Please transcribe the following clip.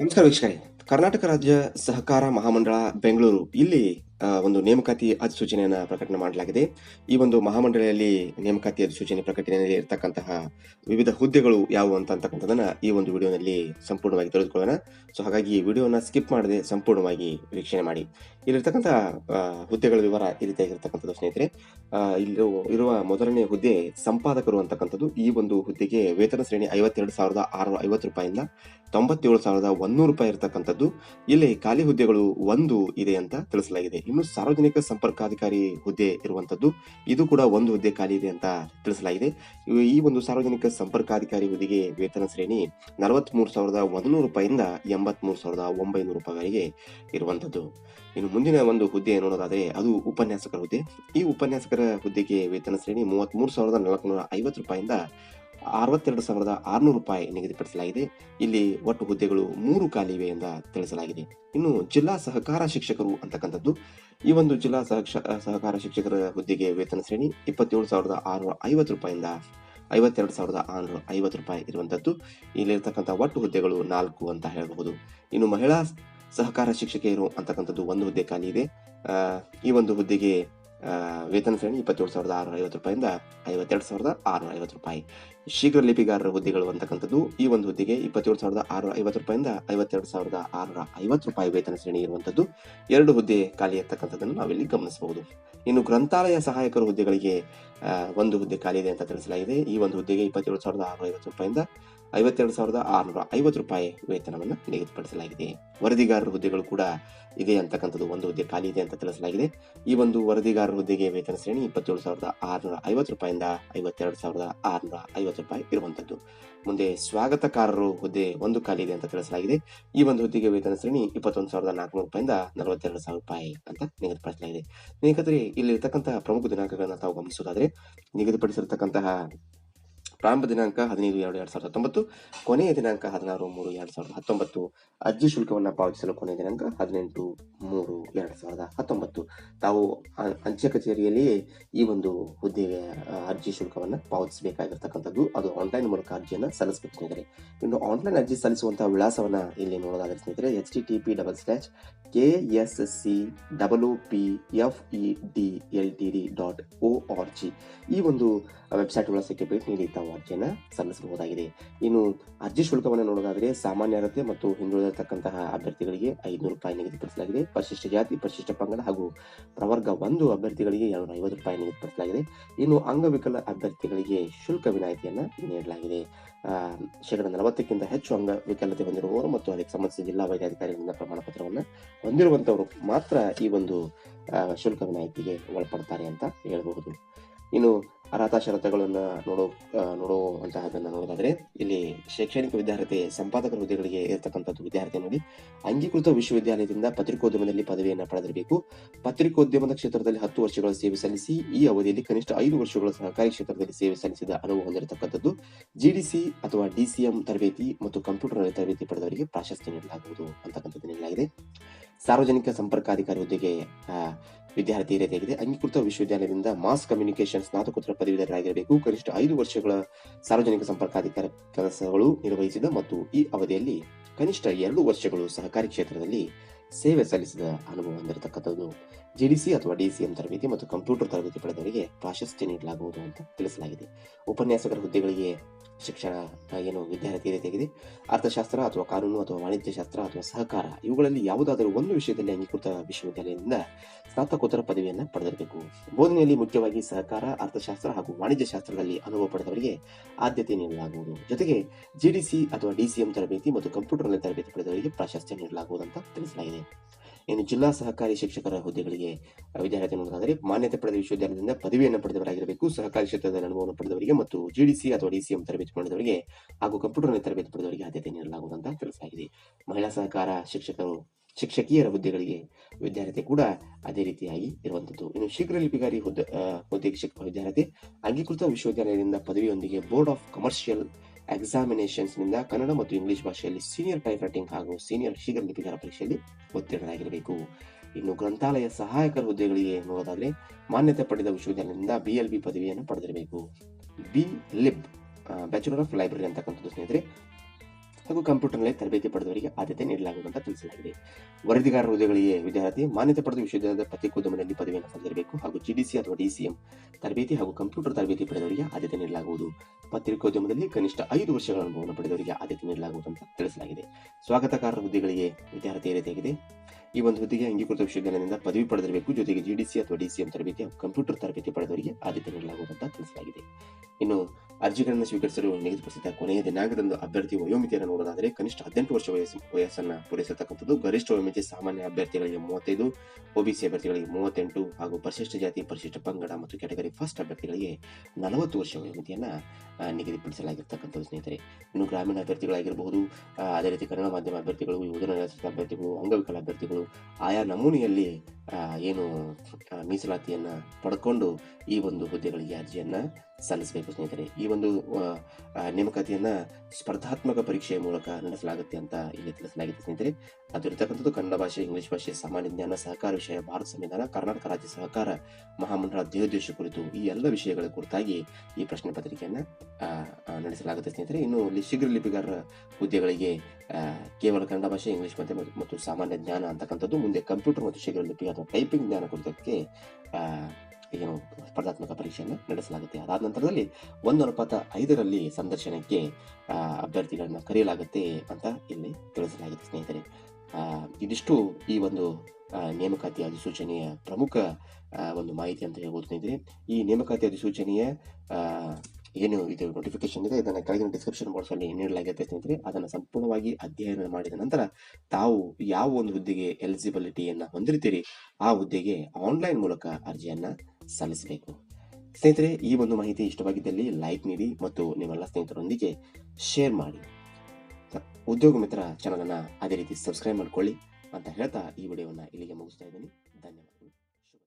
ನಮಸ್ಕಾರ ವೀಕ್ಷಕರೇ. ಕರ್ನಾಟಕ ರಾಜ್ಯ ಸಹಕಾರ ಮಹಾಮಂಡಳ ಬೆಂಗಳೂರು. ಇಲ್ಲಿ ಒಂದು ನೇಮಕಾತಿ ಅಧಿಸೂಚನೆಯನ್ನು ಪ್ರಕಟಣೆ ಮಾಡಲಾಗಿದೆ. ಈ ಒಂದು ಮಹಾಮಂಡಳಿಯಲ್ಲಿ ನೇಮಕಾತಿ ಅಧಿಸೂಚನೆ ಪ್ರಕಟಣೆಯಲ್ಲಿ ಇರತಕ್ಕಂತಹ ವಿವಿಧ ಹುದ್ದೆಗಳು ಯಾವುವು ಅಂತ ಅಂತಕ್ಕಂಥದ್ದನ್ನ ಈ ಒಂದು ವಿಡಿಯೋನಲ್ಲಿ ಸಂಪೂರ್ಣವಾಗಿ ತಿಳಿದುಕೊಳ್ಳೋಣ. ಸೊ ಹಾಗಾಗಿ ಈ ವಿಡಿಯೋನ ಸ್ಕಿಪ್ ಮಾಡದೆ ಸಂಪೂರ್ಣವಾಗಿ ವೀಕ್ಷಣೆ ಮಾಡಿ. ಇಲ್ಲಿರ್ತಕ್ಕಂಥ ಹುದ್ದೆಗಳ ವಿವರ ಈ ರೀತಿಯಾಗಿರ್ತಕ್ಕಂಥದ್ದು ಸ್ನೇಹಿತರೆ. ಇಲ್ಲಿ ಇರುವ ಮೊದಲನೇ ಹುದ್ದೆ ಸಂಪಾದಕರು ಅಂತಕ್ಕಂಥದ್ದು. ಈ ಒಂದು ಹುದ್ದೆಗೆ ವೇತನ ಶ್ರೇಣಿ ಐವತ್ತೆರಡು ಸಾವಿರದ ಆರುನೂರ ಐವತ್ತು ರೂಪಾಯಿಂದ ತೊಂಬತ್ತೇಳು ಸಾವಿರದ ಒಂದೂರು ರೂಪಾಯಿ ಇರತಕ್ಕಂಥದ್ದು. ಇಲ್ಲಿ ಖಾಲಿ ಹುದ್ದೆಗಳು ಒಂದು ಇದೆ ಅಂತ ತಿಳಿಸಲಾಗಿದೆ. ಇನ್ನು ಸಾರ್ವಜನಿಕ ಸಂಪರ್ಕಾಧಿಕಾರಿ ಹುದ್ದೆ ಇರುವಂತದ್ದು, ಇದು ಕೂಡ ಒಂದು ಹುದ್ದೆ ಖಾಲಿ ಇದೆ ಅಂತ ತಿಳಿಸಲಾಗಿದೆ. ಈ ಒಂದು ಸಾರ್ವಜನಿಕ ಸಂಪರ್ಕಾಧಿಕಾರಿ ಹುದ್ದೆಗೆ ವೇತನ ಶ್ರೇಣಿ ನಲವತ್ಮೂರು ಸಾವಿರದ ಒಂದೂರು ರೂಪಾಯಿಂದ ಎಂಬತ್ಮೂರು ಸಾವಿರದ ಒಂಬೈನೂರು ರೂಪಾಯಿವರೆಗೆ ಇರುವಂತದ್ದು. ಇನ್ನು ಮುಂದಿನ ಒಂದು ಹುದ್ದೆ ನೋಡೋದಾದ್ರೆ ಅದು ಉಪನ್ಯಾಸಕರ ಹುದ್ದೆ. ಈ ಉಪನ್ಯಾಸಕರ ಹುದ್ದೆಗೆ ವೇತನ ಶ್ರೇಣಿ ಮೂವತ್ಮೂರು ಸಾವಿರದ ನಾಲ್ಕುನೂರ ಐವತ್ತು ರೂಪಾಯಿಂದ ಅರವತ್ತೆರಡು ಸಾವಿರದ ಆರುನೂರು ರೂಪಾಯಿ ನಿಗದಿಪಡಿಸಲಾಗಿದೆ. ಇಲ್ಲಿ ಒಟ್ಟು ಹುದ್ದೆಗಳು ಮೂರು ಖಾಲಿ ಇವೆ ಎಂದು ತಿಳಿಸಲಾಗಿದೆ. ಇನ್ನು ಜಿಲ್ಲಾ ಸಹಕಾರ ಶಿಕ್ಷಕರು ಅಂತಕ್ಕಂಥದ್ದು. ಈ ಒಂದು ಜಿಲ್ಲಾ ಸಹಕಾರ ಶಿಕ್ಷಕರ ಹುದ್ದೆಗೆ ವೇತನ ಶ್ರೇಣಿ ಇಪ್ಪತ್ತೇಳು ಸಾವಿರದ ಆರುನೂರ ಐವತ್ತು ರೂಪಾಯಿಂದ ಐವತ್ತೆರಡು ಸಾವಿರದ ಆರುನೂರ ಐವತ್ತು ರೂಪಾಯಿ ಇರುವಂತದ್ದು ಇಲ್ಲಿರ್ತಕ್ಕಂಥ ಒಟ್ಟು ಹುದ್ದೆಗಳು ನಾಲ್ಕು ಅಂತ ಹೇಳಬಹುದು. ಇನ್ನು ಮಹಿಳಾ ಸಹಕಾರ ಶಿಕ್ಷಕಿಯರು ಅಂತಕ್ಕಂಥದ್ದು ಒಂದು ಹುದ್ದೆ ಖಾಲಿ ಇದೆ ಈ ಒಂದು ಹುದ್ದೆಗೆ ವೇತನ ಶ್ರೇಣಿ ಇಪ್ಪತ್ತೇಳು ಸಾವಿರದ ಆರುನೂರ ಐವತ್ತು ರೂಪಾಯಿಂದ ಐವತ್ತೆರಡು ಸಾವಿರದ ಆರುನೂರ ಐವತ್ತು ರೂಪಾಯಿ. ಶೀಘ್ರ ಲಿಪಿಗಾರರ ಹುದ್ದೆಗಳು ಅಂತಕ್ಕಂಥದ್ದು ಈ ಒಂದು ಹುದ್ದೆಗೆ ಇಪ್ಪತ್ತೇಳು ಸಾವಿರದ ಆರುನೂರ ಐವತ್ತು ರೂಪಾಯಿಂದ ಐವತ್ತೆರಡು ಸಾವಿರದ ಆರುನೂರ ಐವತ್ತು ರೂಪಾಯಿ ವೇತನ ಶ್ರೇಣಿ ಇರುವಂಥದ್ದು ಎರಡು ಹುದ್ದೆ ಖಾಲಿ ಇರ್ತಕ್ಕಂಥದ್ದನ್ನು ನಾವಿಲ್ಲಿ ಗಮನಿಸಬಹುದು. ಇನ್ನು ಗ್ರಂಥಾಲಯ ಸಹಾಯಕರ ಹುದ್ದೆಗಳಿಗೆ ಒಂದು ಹುದ್ದೆ ಖಾಲಿ ಇದೆ ಅಂತ ತಿಳಿಸಲಾಗಿದೆ. ಈ ಒಂದು ಹುದ್ದೆಗೆ ಇಪ್ಪತ್ತೇಳು ಸಾವಿರದ ಆರುನೂರ ಐವತ್ತು ರೂಪಾಯಿಂದ ಐವತ್ತೆರಡು ಸಾವಿರದ ಆರುನೂರ ಐವತ್ತು ರೂಪಾಯಿ ವೇತನವನ್ನು ನಿಗದಿಪಡಿಸಲಾಗಿದೆ. ವರದಿಗಾರರ ಹುದ್ದೆಗಳು ಕೂಡ ಇದೆ ಅಂತಕ್ಕಂಥದ್ದು ಒಂದು ಹುದ್ದೆ ಖಾಲಿ ಇದೆ ಅಂತ ತಿಳಿಸಲಾಗಿದೆ. ಈ ಒಂದು ವರದಿಗಾರರ ಹುದ್ದೆಗೆ ವೇತನ ಶ್ರೇಣಿ ಇಪ್ಪತ್ತೇಳು ಸಾವಿರದ ಆರುನೂರ ಐವತ್ತು ರೂಪಾಯಿಂದ ಐವತ್ತೆರಡು ಸಾವಿರದ ಆರುನೂರ ಐವತ್ತು ರೂಪಾಯಿ ಇರುವಂತದ್ದು ಮುಂದೆ ಸ್ವಾಗತಕಾರರು ಹುದ್ದೆ ಒಂದು ಖಾಲಿ ಇದೆ ಅಂತ ತಿಳಿಸಲಾಗಿದೆ. ಈ ಒಂದು ಹುದ್ದೆಗೆ ವೇತನ ಶ್ರೇಣಿ ಇಪ್ಪತ್ತೊಂದು ಸಾವಿರದ ನಾಲ್ಕುನೂರು ರೂಪಾಯಿಂದ ನಲವತ್ತೆರಡು ಸಾವಿರ ರೂಪಾಯಿ ಅಂತ ನಿಗದಿಪಡಿಸಲಾಗಿದೆ. ಸ್ನೇಹಿತರೆ ಇಲ್ಲಿರ್ತಕ್ಕಂತಹ ಪ್ರಮುಖ ದಿನಾಂಕಗಳನ್ನು ತಾವು ಗಮನಿಸೋದಾದರೆ ನಿಗದಿಪಡಿಸಿರ್ತಕ್ಕಂತಹ ಪ್ರಾರಂಭ ದಿನಾಂಕ ಹದಿನೈದು ಎರಡು ಎರಡು ಸಾವಿರದ ಹತ್ತೊಂಬತ್ತು ಕೊನೆಯ ದಿನಾಂಕ ಹದಿನಾರು ಮೂರು ಎರಡ್ ಸಾವಿರದ ಹತ್ತೊಂಬತ್ತು ಅರ್ಜಿ ಶುಲ್ಕವನ್ನು ಪಾವತಿಸಲು ಕೊನೆಯ ದಿನಾಂಕ ಹದಿನೆಂಟು ಮೂರು ಎರಡ್ ಸಾವಿರದ ಹತ್ತೊಂಬತ್ತು ತಾವು ಅಂಚೆ ಕಚೇರಿಯಲ್ಲಿಯೇ ಈ ಒಂದು ಹುದ್ದೆಗೆ ಅರ್ಜಿ ಶುಲ್ಕವನ್ನು ಪಾವತಿಸಬೇಕಾಗಿರ್ತಕ್ಕಂಥದ್ದು ಅದು ಆನ್ಲೈನ್ ಮೂಲಕ ಅರ್ಜಿಯನ್ನು ಸಲ್ಲಿಸಬೇಕು ಸ್ನೇಹಿತರೆ ಇನ್ನು ಆನ್ಲೈನ್ ಅರ್ಜಿ ಸಲ್ಲಿಸುವಂತಹ ವಿಳಾಸವನ್ನ ಇಲ್ಲಿ ನೋಡೋದಾದ್ರೆ ಸ್ನೇಹಿತರೆ H T T P double slash K S C double P F E D L T D dot O R G ಈ ಒಂದು ವೆಬ್ಸೈಟ್ ವಿಳಾಸಕ್ಕೆ ಭೇಟಿ ನೀಡಿ ತಾವು ಅರ್ಜಿಯನ್ನು ಸಲ್ಲಿಸಬಹುದಾಗಿದೆ. ಇನ್ನು ಅರ್ಜಿ ಶುಲ್ಕವನ್ನು ನೋಡೋದಾದರೆ ಸಾಮಾನ್ಯ ಅರ್ಹತೆ ಮತ್ತು ಹಿಂದುಳಿದಿರತಕ್ಕಂತಹ ಅಭ್ಯರ್ಥಿಗಳಿಗೆ ಐದುನೂರು ರೂಪಾಯಿ ನಿಗದಿಪಡಿಸಲಾಗಿದೆ. ಪರಿಶಿಷ್ಟ ಜಾತಿ, ಪರಿಶಿಷ್ಟ ಪಂಗಡ ಹಾಗೂ ಪ್ರವರ್ಗ ಒಂದು ಅಭ್ಯರ್ಥಿಗಳಿಗೆ ಎರಡುನೂರ ಐವತ್ತು ರೂಪಾಯಿ ನಿಗದಿಪಡಿಸಲಾಗಿದೆ. ಇನ್ನು ಅಂಗವಿಕಲ ಅಭ್ಯರ್ಥಿಗಳಿಗೆ ಶುಲ್ಕ ವಿನಾಯಿತಿಯನ್ನು ನೀಡಲಾಗಿದೆ. ಶೇಕಡ ನಲವತ್ತಕ್ಕಿಂತ ಹೆಚ್ಚು ಅಂಗವಿಕಲತೆ ಹೊಂದಿರುವವರು ಮತ್ತು ಅದಕ್ಕೆ ಸಂಬಂಧಿಸಿದ ಜಿಲ್ಲಾ ವೈದ್ಯಾಧಿಕಾರಿಗಳಿಂದ ಪ್ರಮಾಣ ಪತ್ರವನ್ನು ಹೊಂದಿರುವಂತವರು ಮಾತ್ರ ಈ ಒಂದು ಶುಲ್ಕ ವಿನಾಯಿತಿಗೆ ಒಳಪಡ್ತಾರೆ ಅಂತ ಹೇಳಬಹುದು. ಇನ್ನು ಅರ್ಹತಾ ಷರತ್ತುಗಳನ್ನು ನೋಡೋ ನೋಡುವಂತಹದನ್ನು ನೋಡೋದಾದರೆ, ಇಲ್ಲಿ ಶೈಕ್ಷಣಿಕ ವಿದ್ಯಾರ್ಥಿ ಸಂಪಾದಕರ ಹುದ್ದೆಗಳಿಗೆ ಇರತಕ್ಕಂಥದ್ದು ವಿದ್ಯಾರ್ಥಿ ನೋಡಿ, ಅಂಗೀಕೃತ ವಿಶ್ವವಿದ್ಯಾಲಯದಿಂದ ಪತ್ರಿಕೋದ್ಯಮದಲ್ಲಿ ಪದವಿಯನ್ನು ಪಡೆದಿರಬೇಕು. ಪತ್ರಿಕೋದ್ಯಮದ ಕ್ಷೇತ್ರದಲ್ಲಿ ಹತ್ತು ವರ್ಷಗಳ ಸೇವೆ ಸಲ್ಲಿಸಿ, ಈ ಅವಧಿಯಲ್ಲಿ ಕನಿಷ್ಠ ಐದು ವರ್ಷಗಳ ಸಹಕಾರಿ ಕ್ಷೇತ್ರದಲ್ಲಿ ಸೇವೆ ಸಲ್ಲಿಸಿದ ಅನುಭವ ಹೊಂದಿರತಕ್ಕಂಥದ್ದು. ಜಿಡಿಸಿ ಅಥವಾ ಡಿಸಿಎಂ ತರಬೇತಿ ಮತ್ತು ಕಂಪ್ಯೂಟರ್ ತರಬೇತಿ ಪಡೆದವರಿಗೆ ಪ್ರಾಶಸ್ತ್ಯ ನೀಡಲಾಗುವುದು ಅಂತಕ್ಕಂಥದ್ದು ನೀಡಲಾಗಿದೆ ಸಾರ್ವಜನಿಕ ಸಂಪರ್ಕಾಧಿಕಾರಿ ಹುದ್ದೆಗೆ ವಿದ್ಯಾರ್ಥಿ ರೀತಿಯಾಗಿದೆ ಅಂಗೀಕೃತ ವಿಶ್ವವಿದ್ಯಾಲಯದಿಂದ ಮಾಸ್ ಕಮ್ಯುನಿಕೇಶನ್ ಸ್ನಾತಕೋತ್ತರ ಪದವೀಧರರಾಗಿರಬೇಕು. ಕನಿಷ್ಠ ಐದು ವರ್ಷಗಳ ಸಾರ್ವಜನಿಕ ಸಂಪರ್ಕಾಧಿಕಾರಿ ಕೆಲಸಗಳು ನಿರ್ವಹಿಸಿದ ಮತ್ತು ಈ ಅವಧಿಯಲ್ಲಿ ಕನಿಷ್ಠ ಎರಡು ವರ್ಷಗಳು ಸಹಕಾರಿ ಕ್ಷೇತ್ರದಲ್ಲಿ ಸೇವೆ ಸಲ್ಲಿಸಿದ ಅನುಭವ ಹೊಂದಿರತಕ್ಕಂಥದ್ದು. ಜಿಡಿಸಿ ಅಥವಾ ಡಿಸಿಎಂ ತರಬೇತಿ ಮತ್ತು ಕಂಪ್ಯೂಟರ್ ತರಬೇತಿ ಪಡೆದವರಿಗೆ ಪ್ರಾಶಸ್ತ್ಯ ನೀಡಲಾಗುವುದು ಅಂತ ತಿಳಿಸಲಾಗಿದೆ. ಉಪನ್ಯಾಸಕರ ಹುದ್ದೆಗಳಿಗೆ ಶಿಕ್ಷಣ, ಏನು ವಿದ್ಯಾರ್ಥಿ ರೀತಿಯಾಗಿದೆ ಅರ್ಥಶಾಸ್ತ್ರ ಅಥವಾ ಕಾನೂನು ಅಥವಾ ವಾಣಿಜ್ಯ ಶಾಸ್ತ್ರ ಅಥವಾ ಸಹಕಾರ, ಇವುಗಳಲ್ಲಿ ಯಾವುದಾದರೂ ಒಂದು ವಿಷಯದಲ್ಲಿ ಅಂಗೀಕೃತ ವಿಶ್ವವಿದ್ಯಾಲಯದಿಂದ ಸ್ನಾತಕೋತ್ತರ ಪದವಿಯನ್ನು ಪಡೆದಿರಬೇಕು. ಬೋಧನೆಯಲ್ಲಿ ಮುಖ್ಯವಾಗಿ ಸಹಕಾರ, ಅರ್ಥಶಾಸ್ತ್ರ ಹಾಗೂ ವಾಣಿಜ್ಯ ಶಾಸ್ತ್ರದಲ್ಲಿ ಅನುಭವ ಪಡೆದವರಿಗೆ ಆದ್ಯತೆ ನೀಡಲಾಗುವುದು. ಜೊತೆಗೆ ಜಿಡಿಸಿ ಅಥವಾ ಡಿಸಿಎಂ ತರಬೇತಿ ಮತ್ತು ಕಂಪ್ಯೂಟರ್ನಲ್ಲಿ ತರಬೇತಿ ಪಡೆದವರಿಗೆ ಪ್ರಾಶಸ್ತ್ಯ ನೀಡಲಾಗುವುದು ಅಂತ ತಿಳಿಸಲಾಗಿದೆ. ಇನ್ನು ಜಿಲ್ಲಾ ಸಹಕಾರಿ ಶಿಕ್ಷಕರ ಹುದ್ದೆಗಳಿಗೆ ವಿದ್ಯಾರ್ಥಿ ನೋಡೋದಾದರೆ ಮಾನ್ಯತೆ ಪಡೆದ ವಿಶ್ವವಿದ್ಯಾಲಯದಿಂದ ಪದವಿಯನ್ನು ಪಡೆದವರಾಗಿರಬೇಕು. ಸಹಕಾರಿ ಕ್ಷೇತ್ರದ ಅನುಭವವನ್ನು ಪಡೆದವರಿಗೆ ಮತ್ತು ಜಿಡಿಸಿ ಅಥವಾ ಡಿಸಿಎಂ ತರಬೇತಿ ಪಡೆದವರಿಗೆ ಹಾಗೂ ಕಂಪ್ಯೂಟರ್ನಲ್ಲಿ ತರಬೇತಿ ಪಡೆದವರಿಗೆ ಆದ್ಯತೆ ನೀಡಲಾಗುವುದು ಅಂತ ತಿಳಿಸಲಾಗಿದೆ. ಮಹಿಳಾ ಸಹಕಾರ ಶಿಕ್ಷಕರು, ಶಿಕ್ಷಕಿಯರ ಹುದ್ದೆಗಳಿಗೆ ವಿದ್ಯಾರ್ಥಿ ಕೂಡ ಅದೇ ರೀತಿಯಾಗಿ ಇರುವಂತದ್ದು. ಇನ್ನು ಶೀಘ್ರ ಲಿಪಿಗಾರಿ ಹುದ್ದೆ ಹುದ್ದೆ ಹುದ್ದೆಗೆ ಶಿಕ್ಷಕ ವಿದ್ಯಾರ್ಥಿ ಅಂಗೀಕೃತ ವಿಶ್ವವಿದ್ಯಾಲಯದಿಂದ ಪದವಿಯೊಂದಿಗೆ ಬೋರ್ಡ್ ಆಫ್ ಕಮರ್ಷಿಯಲ್ ಎಕ್ಸಾಮಿನೇಷನ್ಸ್ನಿಂದ ಕನ್ನಡ ಮತ್ತು ಇಂಗ್ಲಿಷ್ ಭಾಷೆಯಲ್ಲಿ ಸೀನಿಯರ್ ಟೈಪ್ ರೈಟಿಂಗ್ ಹಾಗೂ ಸೀನಿಯರ್ ಶೀಘ್ರ ಲಿಪಿಗಾರ ಪರೀಕ್ಷೆಯಲ್ಲಿ ಉತ್ತೀರ್ಣರಾಗಿರಬೇಕು. ಇನ್ನು ಗ್ರಂಥಾಲಯ ಸಹಾಯಕರ ಹುದ್ದೆಗಳಿಗೆ ನೋಡೋದಾದ್ರೆ, ಮಾನ್ಯತೆ ಪಡೆದ ವಿಶ್ವವಿದ್ಯಾಲಯದಿಂದ ಬಿ ಎಲ್ ಬಿ ಪದವಿಯನ್ನು ಪಡೆದಿರಬೇಕು. B lib bachelor of library ಅಂತಕ್ಕಂಥದ್ದು ಸ್ನೇಹಿತರೆ ಹಾಗೂ ಕಂಪ್ಯೂಟರ್ನಲ್ಲಿ ತರಬೇತಿ ಪಡೆದವರಿಗೆ ಆದ್ಯತೆ ನೀಡಲಾಗುವುದು ಅಂತ ತಿಳಿಸಲಾಗಿದೆ. ವರದಿಗಾರ ಹುದ್ದೆಗಳಿಗೆ ವಿದ್ಯಾರ್ಥಿ ಮಾನ್ಯತೆ ಪಡೆದ ವಿಶ್ವವಿದ್ಯಾಲಯದ ಪತ್ರಿಕೋದ್ಯಮದಲ್ಲಿ ಪದವಿಯನ್ನು ಹೊಂದಿರಬೇಕು ಹಾಗೂ ಜಿಡಿಸಿ ಅಥವಾ ಡಿಸಿಎಂ ತರಬೇತಿ ಹಾಗೂ ಕಂಪ್ಯೂಟರ್ ತರಬೇತಿ ಪಡೆದವರಿಗೆ ಆದ್ಯತೆ ನೀಡಲಾಗುವುದು. ಪತ್ರಿಕೋದ್ಯಮದಲ್ಲಿ ಕನಿಷ್ಠ ಐದು ವರ್ಷಗಳ ಅನುಭವವನ್ನು ಪಡೆದವರಿಗೆ ಆದ್ಯತೆ ನೀಡಲಾಗುವುದು ಅಂತ ತಿಳಿಸಲಾಗಿದೆ. ಸ್ವಾಗತಕಾರರ ಹುದ್ದೆಗಳಿಗೆ ವಿದ್ಯಾರ್ಥಿ ಈ ರೀತಿಯಾಗಿದೆ ಈ ಒಂದು ಹುದ್ದೆಗೆ ಅಂಗೀಕೃತ ವಿಶ್ವವಿದ್ಯಾಲಯದಿಂದ ಪದವಿ ಪಡೆದಿರಬೇಕು. ಜೊತೆಗೆ ಜಿಡಿಸಿ ಅಥವಾ ಡಿಸಿಎಂ ತರಬೇತಿ ಕಂಪ್ಯೂಟರ್ ತರಬೇತಿ ಪಡೆದವರಿಗೆ ಆದ್ಯತೆ ನೀಡಲಾಗುವುದು ಅಂತ ತಿಳಿಸಲಾಗಿದೆ. ಇನ್ನು ಅರ್ಜಿಗಳನ್ನು ಸ್ವೀಕರಿಸಲು ನಿಗದಿಪಡಿಸಿದ ಕೊನೆಯ ದಿನಾಂಕದಂದು ಅಭ್ಯರ್ಥಿ ವಯೋಮಿತಿಯನ್ನು ನೋಡೋದಾದರೆ ಕನಿಷ್ಠ ಹದಿನೆಂಟು ವರ್ಷ ವಯಸ್ಸು, ವಯಸ್ಸನ್ನು ಪೂರೈಸತಕ್ಕಂಥದ್ದು ಗರಿಷ್ಠ ವಯೋಮಿತಿ ಸಾಮಾನ್ಯ ಅಭ್ಯರ್ಥಿಗಳಿಗೆ ಮೂವತ್ತೈದು ಒಬಿಸಿ ಅಭ್ಯರ್ಥಿಗಳಿಗೆ ಮೂವತ್ತೆಂಟು ಹಾಗೂ ಪರಿಶಿಷ್ಟ ಜಾತಿ, ಪರಿಶಿಷ್ಟ ಪಂಗಡ ಮತ್ತು ಕ್ಯಾಟಗರಿ ಫಸ್ಟ್ ಅಭ್ಯರ್ಥಿಗಳಿಗೆ ನಲವತ್ತು ವರ್ಷ ವಯೋಮಿತಿಯನ್ನು ನಿಗದಿಪಡಿಸಲಾಗಿರ್ತಕ್ಕಂಥದ್ದು ಸ್ನೇಹಿತರೆ. ಇನ್ನು ಗ್ರಾಮೀಣ ಅಭ್ಯರ್ಥಿಗಳಾಗಿರಬಹುದು ಅದೇ ರೀತಿ ಕನ್ನಡ ಮಾಧ್ಯಮ ಅಭ್ಯರ್ಥಿಗಳು, ಯುವಜನ ಅಭ್ಯರ್ಥಿಗಳು, ಅಂಗವಿಕಲ ಅಭ್ಯರ್ಥಿಗಳು ಆಯಾ ನಮೂನೆಯಲ್ಲಿ ಏನು ಮೀಸಲಾತಿಯನ್ನು ಪಡ್ಕೊಂಡು ಈ ಒಂದು ಹುದ್ದೆಗಳಿಗೆ ಅರ್ಜಿಯನ್ನ ಸಲ್ಲಿಸಬೇಕು ಸ್ನೇಹಿತರೆ. ಈ ಒಂದು ಆ, ಸ್ಪರ್ಧಾತ್ಮಕ ಪರೀಕ್ಷೆಯ ಮೂಲಕ ನಡೆಸಲಾಗುತ್ತೆ ಅಂತ ಇಲ್ಲಿ ತಿಳಿಸಲಾಗಿದೆ ಸ್ನೇಹಿತರೆ. ಅದು ಇರತಕ್ಕಂಥದ್ದು ಕನ್ನಡ ಭಾಷೆ ಇಂಗ್ಲಿಷ್ ಭಾಷೆ ಸಾಮಾನ್ಯ ಜ್ಞಾನ ಸಹಕಾರ ವಿಷಯ ಭಾರತ ಸಂವಿಧಾನ ಕರ್ನಾಟಕ ರಾಜ್ಯ ಸಹಕಾರ ಮಹಾಮಂಡಳ ಧ್ಯೇಯೋದ್ದೇಶ ಕುರಿತು ಈ ಎಲ್ಲ ವಿಷಯಗಳ ಕುರಿತಾಗಿ ಈ ಪ್ರಶ್ನೆ ಪತ್ರಿಕೆಯನ್ನ ನಡೆಸಲಾಗುತ್ತೆ ಸ್ನೇಹಿತರೆ. ಇನ್ನು ಶೀಘ್ರ ಲಿಪಿಗಾರರ ಹುದ್ದೆಗಳಿಗೆ ಕೇವಲ ಕನ್ನಡ ಭಾಷೆ, ಇಂಗ್ಲಿಷ್ ಮತ್ತೆ ಮತ್ತು- ಸಾಮಾನ್ಯ ಜ್ಞಾನ ಅಂತಕ್ಕಂಥದ್ದು ಮುಂದೆ ಕಂಪ್ಯೂಟರ್ ಮತ್ತು ಶೀಘ್ರ ಲಿಪಿ ಅಥವಾ ಟೈಪಿಂಗ್ ಜ್ಞಾನ ಕುರಿತಕ್ಕೆ ಏನು ಸ್ಪರ್ಧಾತ್ಮಕ ಪರೀಕ್ಷೆಯನ್ನು ನಡೆಸಲಾಗುತ್ತೆ. ಅದಾದ ನಂತರದಲ್ಲಿ ಒಂದು ಅನುಪಾತ ಐದರಲ್ಲಿ ಸಂದರ್ಶನಕ್ಕೆ ಅಭ್ಯರ್ಥಿಗಳನ್ನು ಕರೆಯಲಾಗುತ್ತೆ ಅಂತ ಇಲ್ಲಿ ತಿಳಿಸಲಾಗಿದೆ ಸ್ನೇಹಿತರೆ. ಇದಿಷ್ಟು ಈ ಒಂದು ನೇಮಕಾತಿ ಅಧಿಸೂಚನೆಯ ಪ್ರಮುಖ ಒಂದು ಮಾಹಿತಿ ಅಂತ ಹೇಳ್ಬೋದು ಸ್ನೇಹಿತರೆ. ಈ ನೇಮಕಾತಿ ಅಧಿಸೂಚನೆಯ ಏನು ಇದು ನೋಟಿಫಿಕೇಶನ್ ಇದೆ, ಇದನ್ನು ಕೆಳಗಿನ ಡಿಸ್ಕ್ರಿಪ್ಷನ್ ಬಾಕ್ಸ್ ಅಲ್ಲಿ ನೀಡಲಾಗಿದೆ ಸ್ನೇಹಿತರೆ ಅದನ್ನು ಸಂಪೂರ್ಣವಾಗಿ ಅಧ್ಯಯನ ಮಾಡಿದ ನಂತರ ತಾವು ಯಾವ ಒಂದು ಹುದ್ದೆಗೆ ಎಲಿಜಿಬಿಲಿಟಿಯನ್ನು ಹೊಂದಿರ್ತೀರಿ ಆ ಹುದ್ದೆಗೆ ಆನ್ಲೈನ್ ಮೂಲಕ ಅರ್ಜಿಯನ್ನು ಸಲ್ಲಿಸಬೇಕು. ಸ್ನೇಹಿತರೆ, ಈ ಒಂದು ಮಾಹಿತಿ ಇಷ್ಟವಾಗಿದ್ದಲ್ಲಿ ಲೈಕ್ ನೀಡಿ ಮತ್ತು ನಿಮ್ಮೆಲ್ಲ ಸ್ನೇಹಿತರೊಂದಿಗೆ ಶೇರ್ ಮಾಡಿ. ಉದ್ಯೋಗ ಮಿತ್ರ ಚಾನಲ್ ಅನ್ನ ಅದೇ ರೀತಿ ಸಬ್ಸ್ಕ್ರೈಬ್ ಮಾಡ್ಕೊಳ್ಳಿ ಅಂತ ಹೇಳ್ತಾ ಈ ವಿಡಿಯೋವನ್ನು ಇಲ್ಲಿಗೆ ಮುಗಿಸ್ತಾ ಇದ್ದೀನಿ. ಧನ್ಯವಾದಗಳು.